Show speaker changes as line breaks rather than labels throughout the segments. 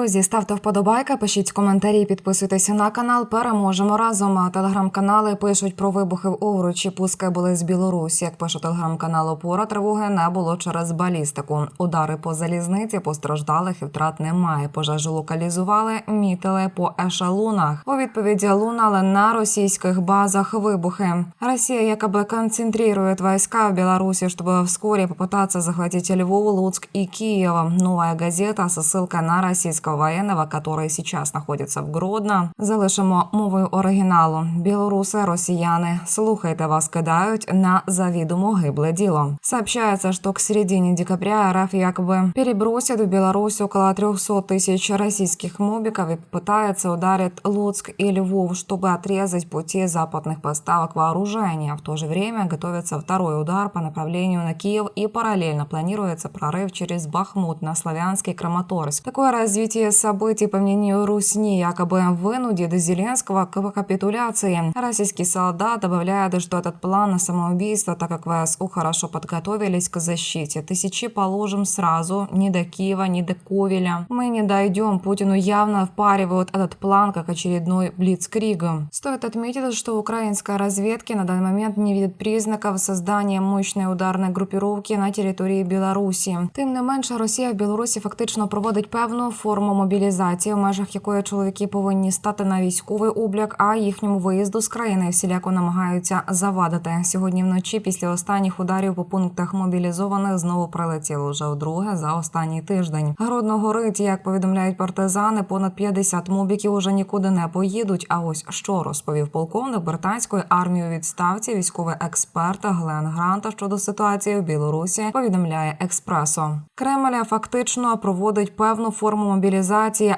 Друзі, ставте вподобайки, пишіть коментарі, підписуйтеся на канал. Переможемо разом. А Телеграм-канали пишуть про вибухи в Овручі. Пуски були з Білорусі. Як пише телеграм-канал Опора, тривоги не було через балістику. Удари по залізниці постраждалих і втрат немає. Пожежу локалізували, мітили по ешелонах. У відповіді лунали на російських базах вибухи. Росія якобы концентрирует войска в Беларуси, чтобы вскоре попытаться захватить Львов, Луцк и Киев. Новая газета со ссылкой на российского военного, который сейчас находится в Гродно. Залишимо мовою оригіналу. Білоруси, росіяни, слухайте вас кидають на завідомо гибле діло. Сообщается, что к середине декабря РФ якобы перебросит в Беларусь около 300 тысяч российских мобиков и попытается ударить Луцк и Львов, чтобы отрезать пути западных поставок вооружения. В то же время готовится второй удар по направлению на Киев и параллельно планируется прорыв через Бахмут на Славянский Краматорск. Такое развитие событий, по мнению Русни, якобы вынудит Зеленского к капитуляции. Российский солдат добавляет, что этот план на самоубийство, так как ВСУ хорошо подготовились к защите. Тысячи положим сразу, ни до Киева, ни до Ковеля. Мы не дойдем. Путину явно впаривают этот план как очередной блицкриг. Стоит отметить, что украинская разведка на данный момент не видит признаков создания мощной ударной группировки на території Білорусі. Тим не менше, Росія в Білорусі фактично проводить певну форму мобілізації, в межах якої чоловіки повинні стати на військовий облік, а їхньому виїзду з країни всіляко намагаються завадити. Сьогодні вночі, після останніх ударів по пунктах мобілізованих, знову прилетіло вже вдруге за останній тиждень. Гродно горить, як повідомляють партизани, понад 50 мобіків уже нікуди не поїдуть. А ось що розповів полковник британської армії у відставці, військовий експерт Глен Гранта щодо ситуації в Білорусі. Повідомляє експресо. Кремль фактично проводить певну форму мобілізації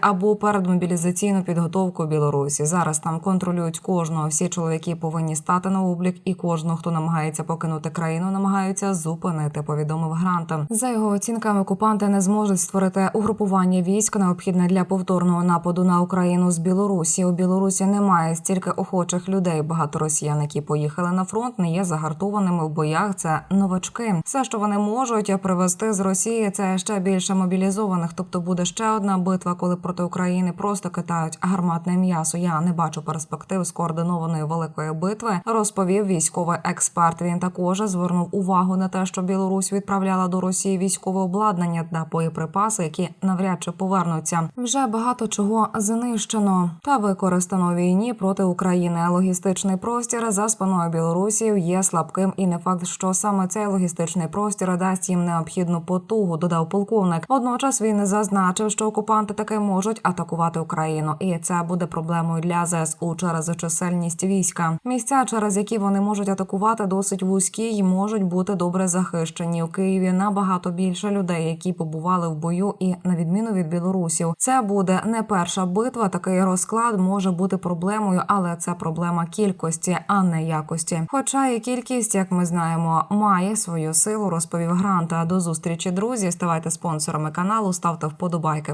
або передмобілізаційну підготовку в Білорусі. Зараз там контролюють кожного. Всі чоловіки повинні стати на облік, і кожного, хто намагається покинути країну, намагаються зупинити. Повідомив Гранта. За його оцінками, окупанти не зможуть створити угрупування військ, необхідне для повторного нападу на Україну з Білорусі. У Білорусі немає стільки охочих людей. Багато росіян, які поїхали на фронт, не є загартованими в боях. Це новачки. Все, що вони можуть привезти з Росії, це ще більше мобілізованих. Тобто буде ще одна битва, коли проти України просто китають гарматне м'ясо. Я не бачу перспектив скоординованої великої битви. Розповів військовий експерт. Він також звернув увагу на те, що Білорусь відправляла до Росії військове обладнання та боєприпаси, які навряд чи повернуться. Вже багато чого знищено та використано війні проти України. Логістичний простір за спиною Білорусів є слабким, і не факт, що саме цей логістичний простір дасть їм необхідну потугу. Додав полковник. Водночас він зазначив, що окупанти таки можуть атакувати Україну, і це буде проблемою для ЗСУ через чисельність війська. Місця, через які вони можуть атакувати, досить вузькі й можуть бути добре захищені. У Києві набагато більше людей, які побували в бою, і на відміну від білорусів, це буде не перша битва. Такий розклад може бути проблемою, але це проблема кількості, а не якості. Хоча і кількість, як ми знаємо, має свою силу, розповів Гранта. До зустрічі, друзі. Ставайте спонсорами каналу, ставте вподобайки,